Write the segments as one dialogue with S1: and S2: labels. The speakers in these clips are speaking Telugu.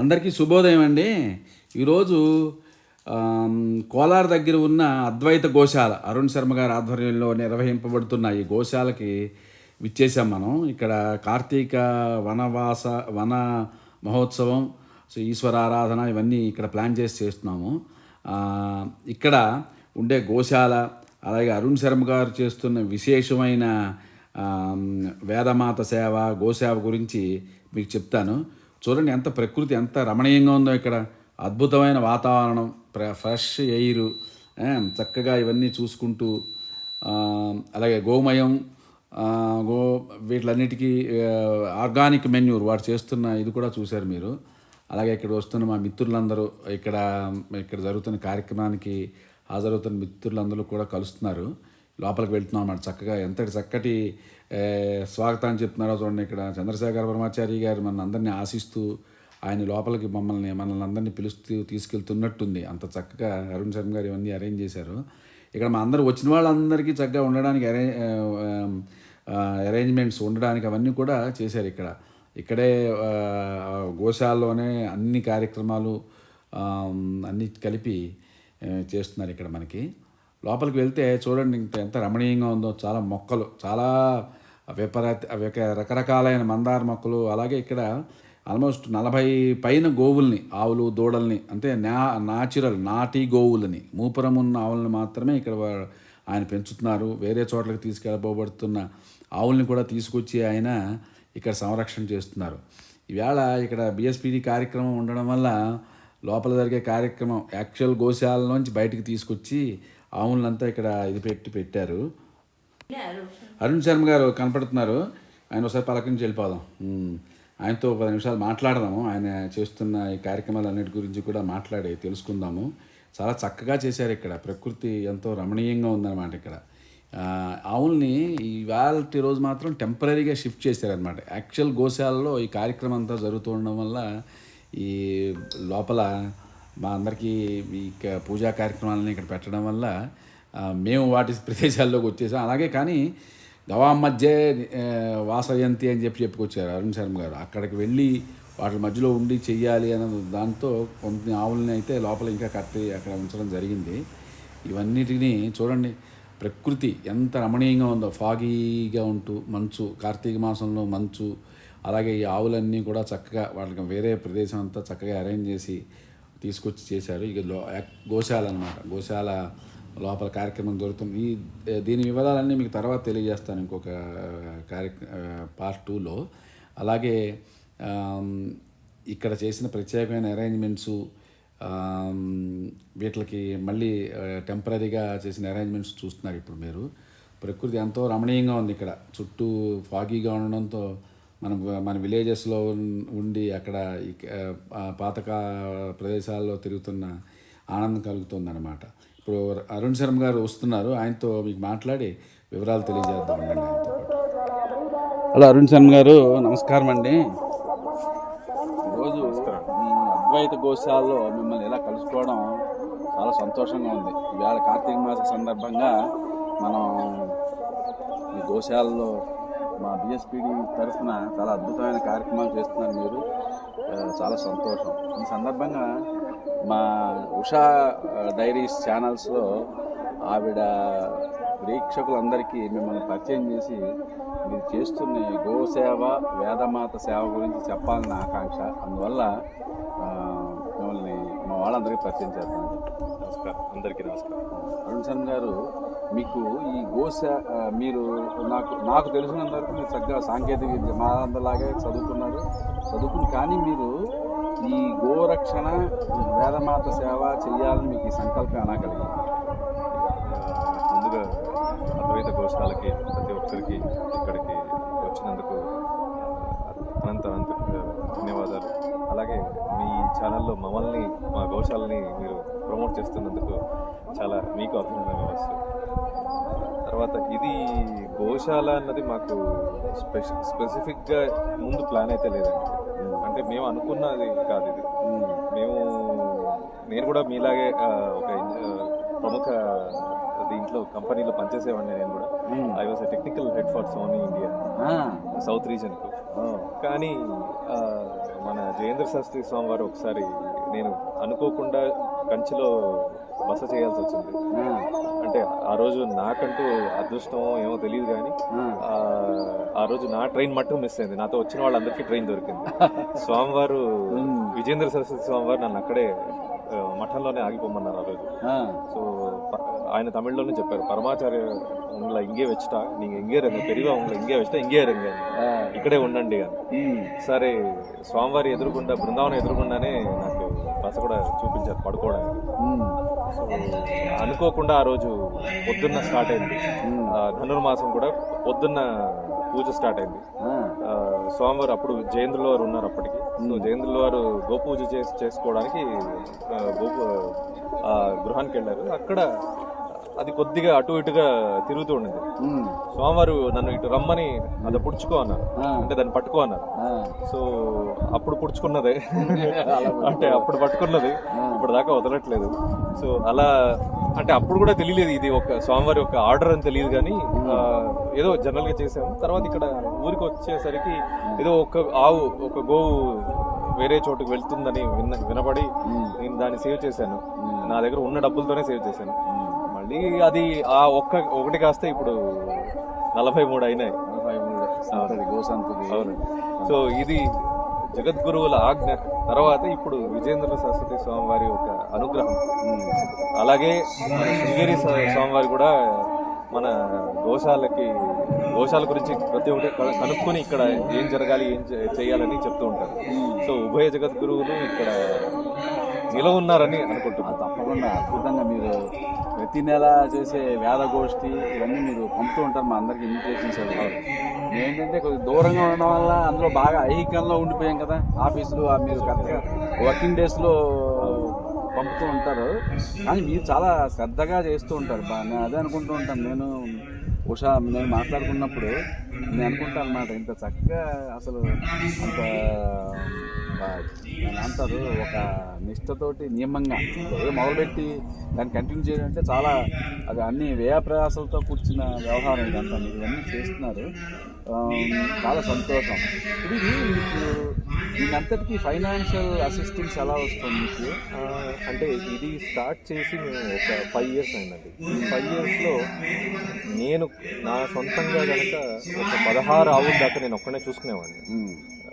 S1: అందరికీ శుభోదయం అండి. ఈరోజు కోలార్ దగ్గర ఉన్న అద్వైత గోశాల అరుణ్ శర్మ గారి ఆధ్వర్యంలో నిర్వహింపబడుతున్న ఈ గోశాలకి విచ్చేసాం మనం. ఇక్కడ కార్తీక వనవాస వన మహోత్సవం సో ఈశ్వర ఆరాధన ఇవన్నీ ఇక్కడ ప్లాన్ చేసి చేస్తున్నాము. ఇక్కడ ఉండే గోశాల అలాగే అరుణ్ శర్మ గారు చేస్తున్న విశేషమైన వేదమాత సేవ గోసేవ గురించి మీకు చెప్తాను. చూడండి ఎంత ప్రకృతి ఎంత రమణీయంగా ఉందో ఇక్కడ. అద్భుతమైన వాతావరణం ఫ్రెష్ ఎయిర్ చక్కగా ఇవన్నీ చూసుకుంటూ అలాగే గోమయం గో వీటిలన్నిటికీ ఆర్గానిక్ మెన్యూర్ వాడు చేస్తున్న ఇది కూడా చూశారు మీరు. అలాగే ఇక్కడ వస్తున్న మా మిత్రులందరూ ఇక్కడ ఇక్కడ జరుగుతున్న కార్యక్రమానికి హాజరవుతున్న మిత్రులందరూ కూడా కలుస్తున్నారు. లోపలికి వెళ్తున్నాం అన్నమాట చక్కగా. ఎంతటి చక్కటి స్వాగతాన్ని చెప్తున్నారో చూడండి ఇక్కడ. చంద్రశేఖర బ్రహ్మచారి గారు మన అందరినీ ఆశిస్తూ ఆయన లోపలికి మమ్మల్ని మనల్ని అందరినీ పిలుస్తూ తీసుకెళ్తున్నట్టుంది. అంత చక్కగా అరుణ్ శర్మ గారు ఇవన్నీ అరేంజ్ చేశారు. ఇక్కడ మా అందరూ వచ్చిన వాళ్ళందరికీ చక్కగా ఉండడానికి అరే అరేంజ్మెంట్స్ ఉండడానికి అవన్నీ కూడా చేశారు ఇక్కడ. ఇక్కడే గోశాల్లోనే గోశాలలోనే అన్ని కార్యక్రమాలు అన్నీ అన్ని కలిపి చేస్తున్నారు ఇక్కడ మనకి. లోపలికి వెళ్తే చూడండి ఇంత ఎంత రమణీయంగా ఉందో చాలా మొక్కలు చాలా విపరీత రకరకాలైన మందార మొక్కలు అలాగే ఇక్కడ ఆల్మోస్ట్ నలభై పైన గోవుల్ని ఆవులు దూడల్ని అంటే నా నాచురల్ నాటి గోవులని మూపురం ఉన్న ఆవులను మాత్రమే ఇక్కడ ఆయన పెంచుతున్నారు. వేరే చోట్లకి తీసుకెళ్ళబోబడుతున్న ఆవుల్ని కూడా తీసుకొచ్చి ఆయన ఇక్కడ సంరక్షణ చేస్తున్నారు. ఈవేళ ఇక్కడ బిఎస్పీడి కార్యక్రమం ఉండడం వల్ల లోపల జరిగే కార్యక్రమం యాక్చువల్ గోశాల నుంచి బయటికి తీసుకొచ్చి ఆవులంతా ఇక్కడ ఇది పెట్టి పెట్టారు. అరుణ్. శర్మ గారు కనపడుతున్నారు. ఆయన ఒకసారి పలకరించి వెళ్ళిపోదాం. ఆయనతో పది నిమిషాలు మాట్లాడదాము. ఆయన చేస్తున్న ఈ కార్యక్రమాలు అన్నిటి గురించి కూడా మాట్లాడి తెలుసుకుందాము. చాలా చక్కగా చేశారు ఇక్కడ. ప్రకృతి ఎంతో రమణీయంగా ఉందన్నమాట ఇక్కడ. ఆవుల్ని ఇవాళ రోజు మాత్రం టెంపరీగా షిఫ్ట్ చేశారనమాట యాక్చువల్ గోశాలలో ఈ కార్యక్రమం అంతా జరుగుతూ ఉండడం వల్ల ఈ లోపల మా అందరికీ ఈ పూజా కార్యక్రమాలని ఇక్కడ పెట్టడం వల్ల మేము వాటి ప్రదేశాల్లోకి వచ్చేసాం. అలాగే కానీ గవా మధ్య వాసయంతి అని చెప్పి చెప్పుకొచ్చారు అరుణ్ శర్మ గారు. అక్కడికి వెళ్ళి వాటి మధ్యలో ఉండి చెయ్యాలి అన్న దాంతో కొన్ని ఆవులని అయితే లోపల ఇంకా కట్టి అక్కడ ఉంచడం జరిగింది. ఇవన్నిటిని చూడండి ప్రకృతి ఎంత రమణీయంగా ఉందో. ఫాగీగా ఉంటూ మంచు కార్తీక మాసంలో మంచు అలాగే ఈ ఆవులన్నీ కూడా చక్కగా వాళ్ళకి వేరే ప్రదేశం అంతా చక్కగా అరేంజ్ చేసి తీసుకొచ్చి చేశారు. ఇక లో గోశాల అనమాట గోశాల లోపల కార్యక్రమం జరుగుతుంది. ఈ దీని వివరాలన్నీ మీకు తర్వాత తెలియజేస్తాను ఇంకొక కార్య పార్ట్ టూలో అలాగే ఇక్కడ చేసిన ప్రత్యేకమైన అరేంజ్మెంట్స్ వీటికి మళ్ళీ టెంపరీగా చేసిన అరేంజ్మెంట్స్ చూస్తున్నారు ఇప్పుడు మీరు. ప్రకృతి ఎంతో రమణీయంగా ఉంది ఇక్కడ. చుట్టూ ఫాగీగా ఉండడంతో మన మన విలేజెస్లో ఉండి అక్కడ పాతకా పాతక ప్రదేశాల్లో తిరుగుతున్న ఆనందం కలుగుతుంది అనమాట ఇప్పుడు అరుణ్ శర్మ గారు వస్తున్నారు ఆయనతో మీకు మాట్లాడి వివరాలు తెలియజేద్దాం అండి ఆయనతో హలో అరుణ్ శర్మ గారు నమస్కారం అండి. ఈరోజు మీ అద్వైత గోశాలలో మిమ్మల్ని ఇలా కలుసుకోవడం చాలా సంతోషంగా ఉంది. ఇవాళ కార్తీక మాస సందర్భంగా మనం ఈ గోశాలలో మా బిఎస్పిడి తరఫున చాలా అద్భుతమైన కార్యక్రమాలు చేస్తున్నారు మీరు. చాలా సంతోషం. ఈ సందర్భంగా మా ఉషా డైరీస్ ఛానల్స్లో ఆవిడ ప్రేక్షకులందరికీ మిమ్మల్ని పరిచయం చేసి మీరు చేస్తున్న ఈ గోసేవ వేదమాత సేవ గురించి చెప్పాలని ఆకాంక్ష. అందువల్ల మిమ్మల్ని మా వాళ్ళందరికీ పరిచయం చేస్తాను
S2: నమస్కారం. అందరికీ నమస్కారం.
S1: అరుణ్ గారు మీకు ఈ గోసే మీరు నాకు నాకు తెలిసినంత వరకు మీరు చక్కగా సాంకేతిక విద్య మా అందరిలాగే చదువుకున్నారు. చదువుకుని కానీ మీరు ఈ గోరక్షణ వేదమాత సేవ చేయాలని మీకు ఈ సంకల్పం ఎలా కలిగింది?
S2: ముందుగా అద్వైత గోశాలకి ప్రతి ఒక్కరికి ఇక్కడికి వచ్చినందుకు అనంత అనంత ధన్యవాదాలు. అలాగే మీ ఛానల్లో మమ్మల్ని మా గోశాలని మీరు ప్రమోట్ చేస్తున్నందుకు చాలా మీకు అభినందన వస్తుంది తర్వాత ఇది గోశాల అన్నది మాకు స్పెష స్పెసిఫిక్గా ముందు ప్లాన్ అయితే లేదండి. అంటే మేము అనుకున్నది కాదు ఇది. మేము. నేను కూడా మీలాగే ఒక ప్రముఖ దీంట్లో కంపెనీలో పనిచేసేవాడిని నేను కూడా. I was technical head for Sony
S1: India
S2: south రీజన్కు కానీ మన జయేంద్ర శాస్త్రి స్వామి వారు ఒకసారి నేను అనుకోకుండా కంచిలో బస చేయాల్సి వచ్చింది. అంటే ఆ రోజు నాకంటూ అదృష్టం ఏమో తెలియదు కానీ ఆ, రోజు నా ట్రైన్ మట్టుకు మిస్ అయింది. నాతో వచ్చిన వాళ్ళందరికీ ట్రైన్ దొరికింది. స్వామివారు విజేంద్ర సరస్వతి స్వామివారు నన్ను అక్కడే మఠంలోనే ఆగిపోమన్నారు ఆ రోజు. ஸோ ఆయన తమిళ్లోనే చెప్పారు పరమాచార్య உங்களை இங்கே வச்சுட்டா நீங்க இங்கே இருங்க பெரியவா உங்களை இங்கே வச்சுட்டா இங்கே இருங்க ఇక్కడే ఉండండి అని సరే స్వామివారి ఎదురుకుండా బృందావనం ఎదురుకుండానే నాకు బస కూడా చూపించారు పడుకోవడానికి సో అనుకోకుండా ఆ రోజు పొద్దున్న స్టార్ట్ అయింది ఆ, ధనుర్మాసం కూడా పొద్దున్న పూజ స్టార్ట్ అయింది ఆ, స్వామివారు అప్పుడు జయేంద్రుల వారు ఉన్నారు అప్పటికి సో జయేంద్రుల వారు గోపూజ చేసి చేసుకోవడానికి ఆ, గోపు ఆ, గృహానికి వెళ్ళారు అక్కడ అది కొద్దిగా అటు ఇటుగా తిరుగుతూ ఉండింది. స్వామివారు నన్ను ఇటు రమ్మని అది పుడుచుకో అన్నారు. అంటే దాన్ని పట్టుకో అన్నారు. సో అప్పుడు పుడుచుకున్నదే. అంటే అప్పుడు పట్టుకున్నది. ఇప్పుడు దాకా వదలట్లేదు. సో అలా అంటే అప్పుడు కూడా తెలియలేదు ఇది ఒక స్వామివారి ఒక ఆర్డర్ అని తెలియదు కానీ ఏదో జనరల్గా చేసాము తర్వాత ఇక్కడ ఊరికి వచ్చేసరికి ఏదో ఒక ఆవు ఒక గోవు వేరే చోటుకు వెళ్తుందని విన్న వినపడి నేను దాన్ని సేవ్ చేశాను. నా దగ్గర ఉన్న డబ్బులతోనే సేవ్ చేశాను. మళ్ళీ అది ఆ ఒక్క ఒకటి కాస్తే ఇప్పుడు నలభై మూడు అయినాయి.
S1: గోసంతది
S2: అవును. సో ఇది జగద్గురువుల ఆజ్ఞ. తర్వాత ఇప్పుడు విజేంద్ర సరస్వతి స్వామివారి ఒక అనుగ్రహం. అలాగే శృంగేరి స్వా- స్వామివారి కూడా మన గోశాలకి గోశాల గురించి ప్రతి ఒక్కటి కనుక్కొని ఇక్కడ ఏం జరగాలి ఏం చేయాలని చెప్తూ ఉంటారు. సో ఉభయ జగద్గురువులు ఇక్కడ నిలవ ఉన్నారని అనుకుంటున్నాను.
S1: తప్పకుండా అద్భుతంగా మీరు ప్రతి నెల చేసే వేదగోష్ఠి ఇవన్నీ మీరు పంపుతూ ఉంటారు మా అందరికి ఇన్విటేషన్స్ ఏంటంటే కొద్దిగా దూరంగా ఉండడం వల్ల అందులో బాగా ఐహికంలో ఉండిపోయాం కదా ఆఫీసులు ఆ మీరు కరెక్ట్గా వర్కింగ్ డేస్లో పంపుతూ ఉంటారు. కానీ మీరు చాలా శ్రద్ధగా చేస్తూ ఉంటారు. అదే అనుకుంటూ ఉంటాను. నేను ఉషా నేను మాట్లాడుకున్నప్పుడు నేను అనుకుంటాను అనమాట ఇంత చక్కగా అసలు అంత అంటారు ఒక నిష్టతోటి నియమంగా. ఏదో మొదలుపెట్టి దాన్ని కంటిన్యూ చేయడం అంటే చాలా అది అన్ని వ్యయప్రయాసాలతో కూర్చున్న వ్యవహారం ఇదంతా మీరు ఇవన్నీ చేస్తున్నారు. చాలా సంతోషం. ఇప్పుడు ఇది మీకు దీనంతటికి ఫైనాన్షియల్ అసిస్టెన్స్ ఎలా వస్తుంది మీకు?
S2: అంటే ఇది స్టార్ట్ చేసి మేము ఒక ఫైవ్ ఇయర్స్ అయిందండి. ఈ ఫైవ్ ఇయర్స్లో నేను నా సొంతంగా కనుక ఒక పదహారు ఆవుల దాకా నేను ఒక్కనే చూసుకునేవాడిని.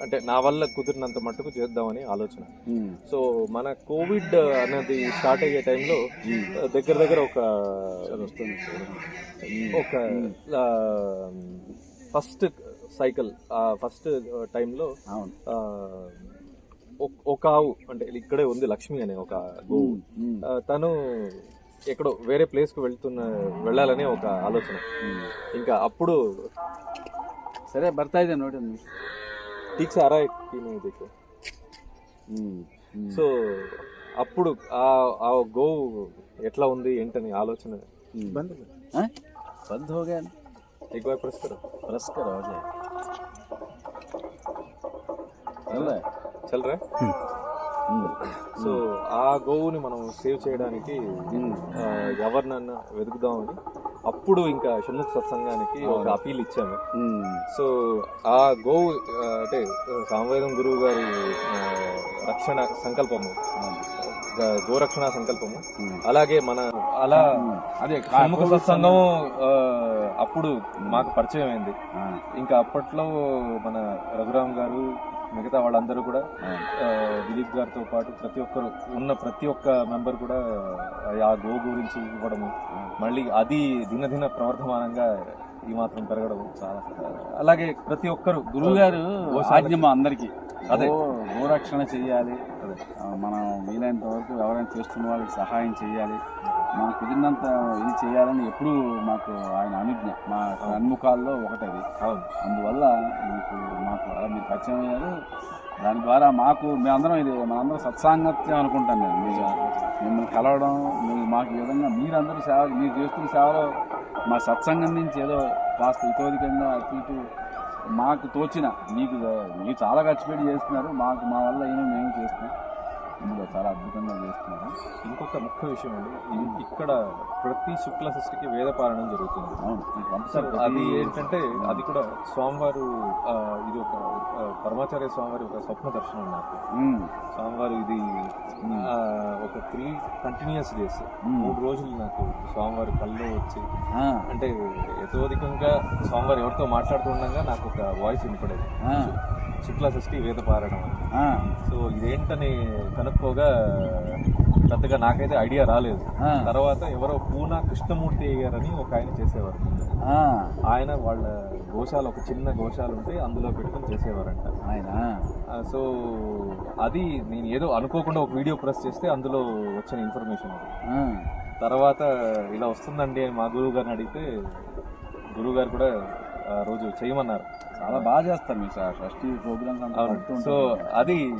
S2: అంటే నా వల్ల కుదిరినంత మట్టుకు చేద్దామని ఆలోచన. సో మన కోవిడ్ అనేది స్టార్ట్ అయ్యే టైంలో దగ్గర దగ్గర ఒక
S1: వస్తుంది
S2: ఒక ఫస్ట్ సైకిల్ ఫస్ట్ టైంలో ఒక ఆవు అంటే ఇక్కడే ఉంది లక్ష్మి అనే ఒక గోవు. తను ఎక్కడో వేరే ప్లేస్కు వెళ్తున్న వెళ్ళాలని ఒక ఆలోచన. ఇంకా అప్పుడు
S1: సరే భర్త అయితే ನೋಡಿ ಒಂದು
S2: ఠీక్ సో అప్పుడు ఆ గోవు ఎట్లా ఉంది ఏంటని ఆలోచన.
S1: బంధు బంద్ એક વાર પ્રેસ કરો
S2: પ્રેસ કરો
S1: చల్లరా
S2: సో ఆ గోవుని మనం సేవ్ చేయడానికి ఎవరినన్నా వెతుకుదామని అప్పుడు ఇంకా షణ్ముఖ సత్సంగానికి ఒక అపీల్ ఇచ్చాము. సో ఆ గోవు అంటే సామవేదం గురువు గారి రక్షణ సంకల్పము. గోరక్షణ సంకల్పము. అలాగే మన అలా
S1: అదే
S2: కార్మిక సత్సంగం అప్పుడు మాకు పరిచయం అయింది. ఇంకా అప్పట్లో మన రఘురామ్ గారు మిగతా వాళ్ళందరూ కూడా దిలీప్ గారితో పాటు ప్రతి ఒక్కరు ఉన్న ప్రతి ఒక్క మెంబర్ కూడా ఆ గో గురించి ఇవ్వడము మళ్ళీ అది దినదిన ప్రవర్ధమానంగా ఈ మాత్రం పెరగడం చాలా అలాగే ప్రతి ఒక్కరు
S1: గురువు గారు ఆజ్ఞ మా అందరికి.
S2: అదే.
S1: గోరక్షణ చెయ్యాలి ఆ, మనం వీలైనంత వరకు ఎవరైనా చేస్తున్న వాళ్ళకి సహాయం చేయాలి. మనం కుదిరినంత ఇది చేయాలని ఎప్పుడూ మాకు ఆయన అనుజ్ఞ. మా సన్ముఖాల్లో ఒకటది.
S2: అవును.
S1: అందువల్ల మీకు మాకు అలా మీరు పరిచయం అయ్యారు. దాని ద్వారా మాకు మేమందరం ఇది మనందరం సత్సాంగత్యం అనుకుంటాను నేను. మీరు మిమ్మల్ని కలవడం మీరు మాకు ఈ విధంగా మీరందరూ సేవ మీరు చేస్తున్న సేవలో మా సత్సంగం నుంచి ఏదో కాస్త ఇతోధికంగా అటు ఇటు మాకు తోచిన మీకు మీరు చాలా ఖర్చు పెట్టి చేస్తున్నారు మాకు మా వల్ల ఏమో మేము చేస్తున్నాం. ఇందులో చాలా అద్భుతంగా చేస్తున్నారు.
S2: ఇంకొక ముఖ్య విషయం అండి ఇక్కడ ప్రతి శుక్ల షష్ఠికి వేద పారాయణం జరుగుతుంది. అది ఏంటంటే అది కూడా స్వామివారు ఇది ఒక పరమాచార్య స్వామివారి ఒక స్వప్న దర్శనం నాకు. స్వామివారు ఇది ఒక త్రీ కంటిన్యూస్ డేస్ మూడు రోజులు నాకు స్వామివారి కళ్ళు వచ్చి అంటే యథోధికంగా స్వామివారు ఎవరితో మాట్లాడుతుండగా నాకు ఒక వాయిస్ వినపడేది. శుక్ల షష్ఠి వేద పారాయణం సో ఇదేంటని కనుక్కోగా పెద్దగా నాకైతే ఐడియా రాలేదు. తర్వాత ఎవరో పూనా కృష్ణమూర్తి అయ్యారని ఒక ఆయన చేసేవారు. ఆయన వాళ్ళ గోశాల ఒక చిన్న గోశాల ఉంటే అందులో పెట్టుకొని చేసేవారంట.
S1: ఆయన.
S2: సో అది నేను ఏదో అనుకోకుండా ఒక వీడియో ప్రెస్ చేస్తే అందులో వచ్చిన ఇన్ఫర్మేషన్ అది. తర్వాత ఇలా వస్తుందండి అని మా గురువు గారిని అడిగితే గురువు గారు కూడా రోజు చేయమన్నారు.
S1: చాలా బాగా చేస్తారు మీ సార్. Shashthi
S2: programmes
S1: so.
S2: అది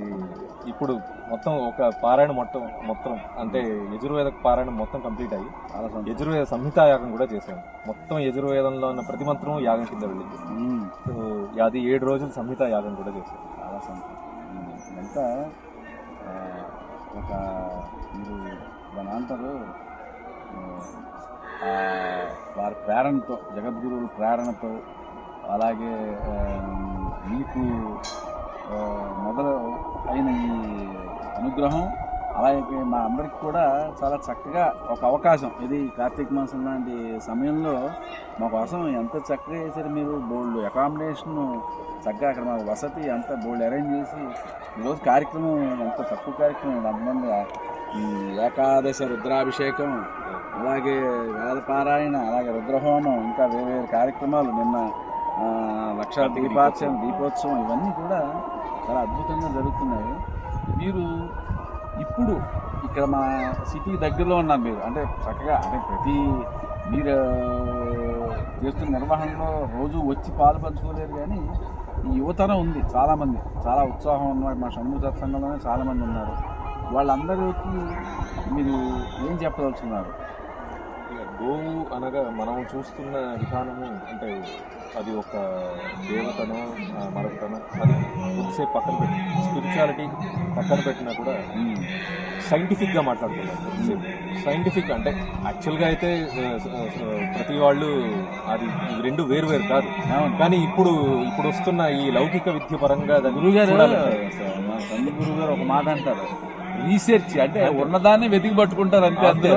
S2: ఇప్పుడు మొత్తం ఒక పారాయణ మొత్తం మొత్తం అంటే యజుర్వేద పారాయణం మొత్తం కంప్లీట్ అయ్యి. యజుర్వేద సంహితా యాగం కూడా చేశాను మొత్తం యజుర్వేదంలో ఉన్న ప్రతి మంత్రం యాగం కింద వెళ్ళింది. సో అది ఏడు రోజులు సంహితా యాగం కూడా చేశాను
S1: చాలా సంతోషం. ఆ, ఒక మీరు దాని అంటారు వారి ప్రేరణతో జగద్గురువుల ప్రేరణతో అలాగే మీకు మొదలు అయిన ఈ అనుగ్రహం అలాగే మా అందరికి కూడా చాలా చక్కగా ఒక అవకాశం. ఇది కార్తీక మాసం లాంటి సమయంలో మా కోసం ఎంత చక్కగా చేశారు మీరు బోల్డ్ అకామిడేషన్ చక్కగా అక్కడ మాకు వసతి అంత బోల్డ్ అరేంజ్ చేసి ఈరోజు కార్యక్రమం ఎంత తక్కువ కార్యక్రమం అంతమంది ఏకాదశ రుద్రాభిషేకం అలాగే వేదపారాయణ అలాగే రుద్రహోమం ఇంకా వేరే వేరే కార్యక్రమాలు నిన్న లక్ష దీపాత్సవం దీపోత్సవం ఇవన్నీ కూడా చాలా అద్భుతంగా జరుగుతున్నాయి. మీరు ఇప్పుడు ఇక్కడ మా సిటీ దగ్గరలో ఉన్నారు మీరు. అంటే చక్కగా అంటే ప్రతి మీరు చేస్తున్న నిర్వహణలో రోజు వచ్చి పాలు పంచుకోలేరు కానీ ఈ యువతరం ఉంది చాలామంది. చాలా ఉత్సాహం ఉన్నారు మా షణ్ము సత్సంగంలోనే చాలామంది ఉన్నారు. వాళ్ళందరికీ మీరు ఏం చెప్పదలుచుకున్నారు?
S2: గోవు అనగా మనం చూస్తున్న విధానము అంటే అది ఒక దేవతను మరొకటను అది కొద్దిసేపు పక్కన పెట్టి స్పిరిచువాలిటీ పక్కన పెట్టినా కూడా సైంటిఫిక్గా మాట్లాడుతున్నారు. సైంటిఫిక్ అంటే యాక్చువల్గా అయితే ప్రతి వాళ్ళు అది రెండు వేరు వేరు కాదు. కానీ ఇప్పుడు ఇప్పుడు వస్తున్న ఈ లౌకిక విద్య పరంగా
S1: గురువు గారు ఒక మాట అంటారు. రీసెర్చ్ అంటే ఉన్నదాన్ని వెతికి పట్టుకుంటారు అంతే
S2: అంతే.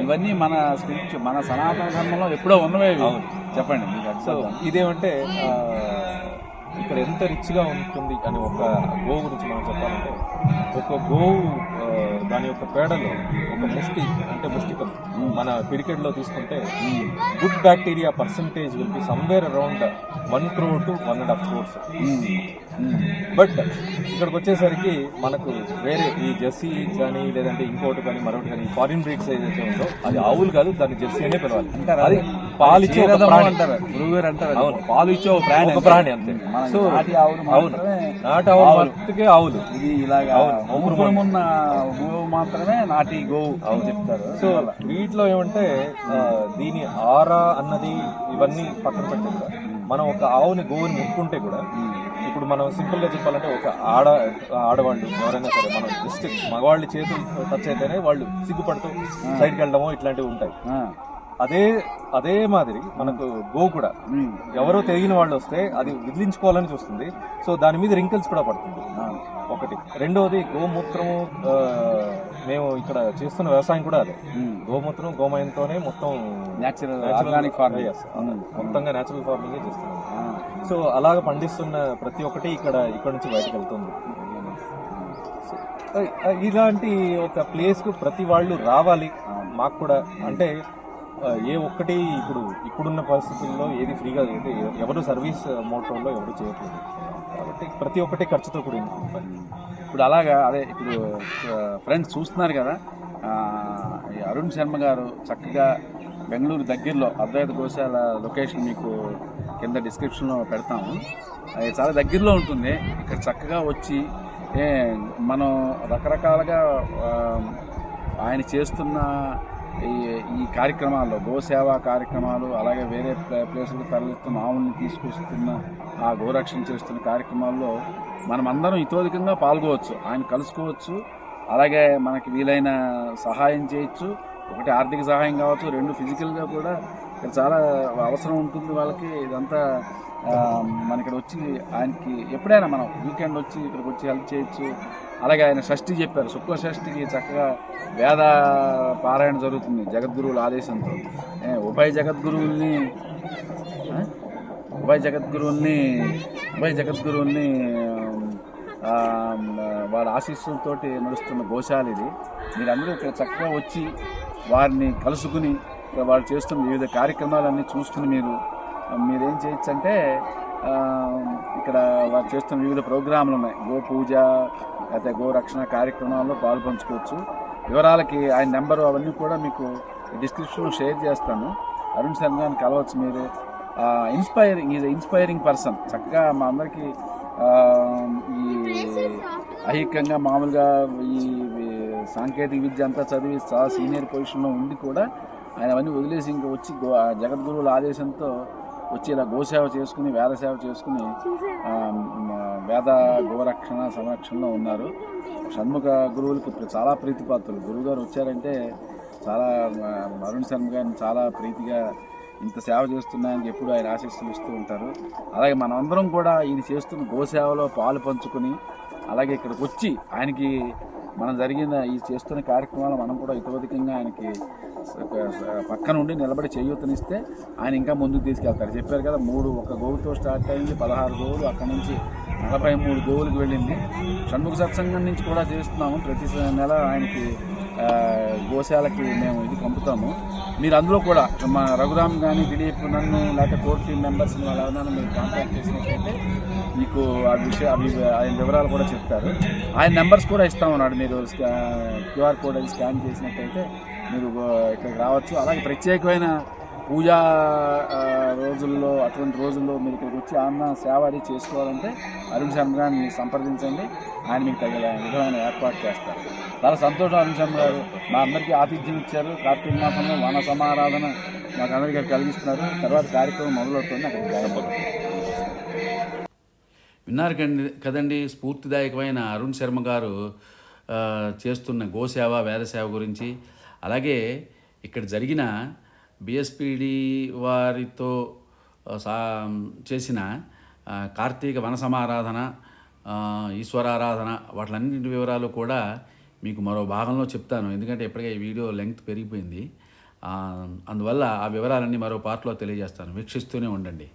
S1: ఇవన్నీ మన స్క్రిప్ట్ మన సనాతన ధర్మంలో ఎప్పుడో ఉన్నవే. చెప్పండి మీకు
S2: సో ఇదేమంటే ఇక్కడ ఎంత రిచ్గా ఉంటుంది అని ఒక గోవు గురించి మనం చెప్పాలంటే ఒక గోవు దాని యొక్క పేడలో ఒక ముష్టి అంటే ముష్టికం మన పిడికెడ్లో తీసుకుంటే good bacteria percentage will be somewhere around one crore to one and
S1: half crores.
S2: But ఇక్కడికి వచ్చేసరికి మనకు వేరే ఈ జెర్సీ కానీ లేదంటే ఇంకోటి కానీ మరొకటి కానీ ఫారిన్ బ్రీడ్స్ ఏదైతే ఉందో అది ఆవులు కాదు దాన్ని జెర్సీ అనే పిలవాలి? అది
S1: క్షీరదము
S2: ప్రాణి.
S1: అంటారు
S2: అవును.
S1: పాలు ఇచ్చే ఒక ప్రాణి.
S2: ప్రాణి అంతే సో అవును నాటు ఆవులు
S1: ఆవులు. ఇది ఇలాగా
S2: అవును.
S1: మాత్రమే నాటి గోవు
S2: సో వీటిలో ఏమంటే దీని ఆరా అన్నది ఇవన్నీ పక్కన పెట్టి కూడా మనం ఒక ఆవుని గోవుని ముట్టుకుంటే కూడా ఇప్పుడు మనం సింపుల్గా చెప్పాలంటే ఒక ఆడ ఆడవాళ్ళు ఎవరైనా సరే మనం జస్ట్ మగవాళ్ళ చేతులు టచ్ అయితేనే వాళ్ళు సిగ్గుపడుతూ సైడ్కి వెళ్ళడమో ఇట్లాంటివి ఉంటాయి. అదే అదే మాదిరి మనకు గో కూడా. ఎవరో తెలియని వాళ్ళు వస్తే అది విదిలించుకోవాలని చూస్తుంది. సో దాని మీద రింకిల్స్ కూడా పడుతుంది. ఒకటి. రెండవది గోమూత్రము మేము ఇక్కడ చేస్తున్న వ్యవసాయం కూడా అదే. గోమూత్రం గోమయంతోనే మొత్తం
S1: farming.
S2: Yes, మొత్తంగా నేచురల్ ఫార్మింగ్ చేస్తున్నాం. సో అలాగ పండిస్తున్న ప్రతి ఒక్కటి ఇక్కడ ఇక్కడ నుంచి బయటకు వెళ్తుంది. ఇలాంటి ఒక ప్లేస్కు ప్రతి వాళ్ళు రావాలి. మాకు కూడా. అంటే ఏ ఒక్కటి ఇప్పుడు ఇప్పుడున్న పరిస్థితుల్లో ఏది ఫ్రీగా అయితే ఎవరు సర్వీస్ మోటార్లో ఎవరు చేయట్లేదు. కాబట్టి ప్రతి ఒక్కటి ఖర్చుతో కూడింది
S1: ఇప్పుడు అలాగా అదే ఇప్పుడు ఫ్రెండ్స్ చూస్తున్నారు కదా అరుణ్ శర్మ గారు చక్కగా బెంగళూరు దగ్గరలో అద్వైత గోశాల లొకేషన్ మీకు కింద డిస్క్రిప్షన్లో పెడతాము. అది చాలా దగ్గరలో ఉంటుంది. ఇక్కడ చక్కగా వచ్చి ఏ మనం రకరకాలుగా ఆయన చేస్తున్న ఈ ఈ కార్యక్రమాల్లో గోసేవా కార్యక్రమాలు అలాగే వేరే ప్లే- ప్లేసులకు తరలిస్తున్న ఆవుల్ని తీసుకొస్తున్న ఆ గోరక్షణ చేస్తున్న కార్యక్రమాల్లో మనం అందరం ఇతోధికంగా పాల్గొవచ్చు. ఆయన కలుసుకోవచ్చు. అలాగే మనకి వీలైన సహాయం చేయొచ్చు. ఒకటి ఆర్థిక సహాయం కావచ్చు రెండు ఫిజికల్గా కూడా ఇక్కడ చాలా అవసరం ఉంటుంది వాళ్ళకి. ఇదంతా మన ఇక్కడ వచ్చి ఆయనకి ఎప్పుడైనా మనం వీకెండ్ వచ్చి ఇక్కడికి వచ్చి హెల్ప్ చేయొచ్చు. అలాగే ఆయన షష్ఠి చెప్పారు. శుక్ల షష్ఠికి చక్కగా వేద పారాయణ జరుగుతుంది. జగద్గురువుల ఆదేశంతో. ఉభయ జగద్గురువుల్ని ఉభయ జగద్గురువుల్ని ఉభయ జగద్గురువుల్ని వారి వాళ్ళ ఆశీస్సులతోటి నడుస్తున్న గోశాల ఇది. మీరందరూ ఇక్కడ చక్కగా వచ్చి వారిని కలుసుకుని వారు వాళ్ళు చేస్తున్న వివిధ కార్యక్రమాలన్నీ చూసుకుని మీరు మీరేం చేయొచ్చు అంటే ఇక్కడ వారు చేస్తున్న వివిధ ప్రోగ్రాంలు ఉన్నాయి. గో పూజ లేకపోతే గో రక్షణ కార్యక్రమాల్లో పాల్పంచుకోవచ్చు. వివరాలకి ఆయన నెంబరు అవన్నీ కూడా మీకు డిస్క్రిప్షన్లో షేర్ చేస్తాను. అరుణ్ శర్మ గారిని కలవచ్చు మీరు. ఇన్స్పైరింగ్ ఈజ్ ఇన్స్పైరింగ్ పర్సన్ చక్కగా మా అందరికీ ఈ ఐహికంగా మామూలుగా ఈ సాంకేతిక విద్య అంతా చదివి చాలా సీనియర్ పొజిషన్లో ఉండి కూడా ఆయన అవన్నీ వదిలేసి ఇంకా వచ్చి గో జగద్గురువుల ఆదేశంతో వచ్చి ఇలా గోసేవ చేసుకుని వేద సేవ చేసుకుని వేద గోరక్షణ సంరక్షణలో ఉన్నారు. షణ్ముఖ గురువులకు చాలా ప్రీతిపాత్రులు. గురువు గారు వచ్చారంటే చాలా అరుణ్ శర్మ గారిని చాలా ప్రీతిగా ఇంత సేవ చేస్తున్నాయని ఎప్పుడు ఆయన ఆశీస్సులు ఇస్తూ ఉంటారు. అలాగే మనమందరం కూడా ఈయన చేస్తున్న గోసేవలో పాలు పంచుకొని అలాగే ఇక్కడికి వచ్చి ఆయనకి మనం జరిగిన ఈ చేస్తున్న కార్యక్రమాలు మనం కూడా ఇతవధికంగా ఆయనకి పక్కన ఉండి నిలబడి చేయూతనిస్తే ఆయన ఇంకా ముందుకు తీసుకెళ్తారు చెప్పారు కదా మూడు ఒక గోవుతో స్టార్ట్ అయింది పదహారు గోవులు అక్కడ నుంచి నలభై మూడు గోవులకు వెళ్ళింది. షణ్ముఖ సత్సంగం నుంచి కూడా చేస్తున్నాము. ప్రతి నెల ఆయనకి గోశాలకి మేము ఇది పంపుతాము. మీరు అందులో కూడా మా రఘురామ్ కానీ దిలీప్ నన్ను లేకపోతే కోర్ టీమ్ మెంబర్స్ వాళ్ళ ఎవరైనా మీరు కాంటాక్ట్ చేసినట్లయితే మీకు ఆ విషయ అవి ఆయన వివరాలు కూడా చెప్తారు. ఆయన నెంబర్స్ కూడా ఇస్తామన్నాడు. మీరు క్యూఆర్ కోడ్ అది స్కాన్ చేసినట్టయితే మీరు ఇక్కడికి రావచ్చు. అలాగే ప్రత్యేకమైన పూజా రోజుల్లో అటువంటి రోజుల్లో మీరు ఇక్కడికి వచ్చి అన్న సేవ అది చేసుకోవాలంటే అరుణ్ శర్మ గారిని సంప్రదించండి. ఆయన మీకు తగిన విధమైన ఏర్పాటు చేస్తారు. చాలా సంతోషం అరుణ్ శర్మ గారు. మా అందరికీ ఆతిథ్యం ఇచ్చారు. కార్తీక మాసంలో వన సమారాధన మాకు అందరికీ కలిగిస్తున్నారు. తర్వాత కార్యక్రమం మొదలవుతుంది. అక్కడికి విన్నారు కండి కదండి స్ఫూర్తిదాయకమైన అరుణ్ శర్మ గారు చేస్తున్న గోసేవ వేదసేవ గురించి. అలాగే ఇక్కడ జరిగిన బిఎస్పిడి వారితో సా చేసిన కార్తీక వన సమారాధన ఈశ్వరారాధన వాటిలన్నింటి వివరాలు కూడా మీకు మరో భాగంలో చెప్తాను. ఎందుకంటే ఇప్పటికే ఈ వీడియో లెంగ్త్ పెరిగిపోయింది. అందువల్ల ఆ వివరాలన్నీ మరో పార్ట్లో తెలియజేస్తాను. వీక్షిస్తూనే ఉండండి.